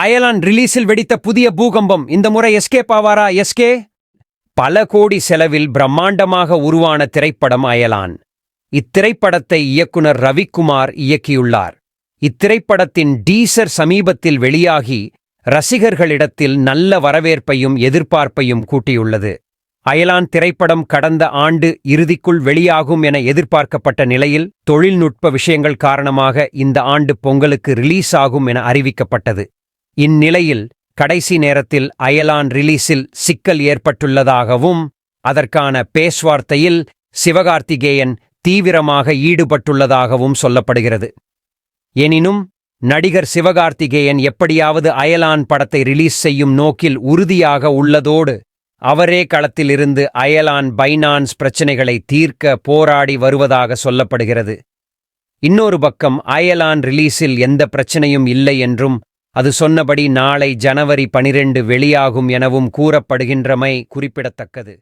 அயலான் ரிலீஸில் வெடித்த புதிய பூகம்பம். இந்த முறை எஸ்கே பாவாரா எஸ்கே பல கோடி செலவில் பிரம்மாண்டமாக உருவான திரைப்படம் அயலான் இத்திரைப்படத்தை இயக்குனர் ரவிக்குமார் இயக்கியுள்ளார். இத்திரைப்படத்தின் டீசர் சமீபத்தில் வெளியாகி ரசிகர்களிடத்தில் நல்ல வரவேற்பையும் எதிர்பார்ப்பையும் கூட்டியுள்ளது. அயலான் திரைப்படம் கடந்த ஆண்டு இறுதிக்குள் வெளியாகும் என எதிர்பார்க்கப்பட்ட நிலையில் தொழில்நுட்ப விஷயங்கள் காரணமாக இந்த ஆண்டு பொங்கலுக்கு ரிலீஸ் ஆகும் என அறிவிக்கப்பட்டது. இந்நிலையில் கடைசி நேரத்தில் அயலான் ரிலீஸில் சிக்கல் ஏற்பட்டுள்ளதாகவும் அதற்கான பேஸ்வார்த்தையில் சிவகார்த்திகேயன் தீவிரமாக ஈடுபட்டுள்ளதாகவும் சொல்லப்படுகிறது. எனினும் நடிகர் சிவகார்த்திகேயன் எப்படியாவது அயலான் படத்தை ரிலீஸ் செய்யும் நோக்கில் உறுதியாக உள்ளதோடு அவரே களத்திலிருந்து அயலான் பைனான்ஸ் பிரச்சினைகளை தீர்க்க போராடி வருவதாக சொல்லப்படுகிறது. இன்னொரு பக்கம் அயலான் ரிலீஸில் எந்த பிரச்சனையும் இல்லை என்றும் அது சொன்னபடி நாளை ஜனவரி பனிரெண்டு வெளியாகும் எனவும் கூறப்படுகின்றமை குறிப்பிடத்தக்கது.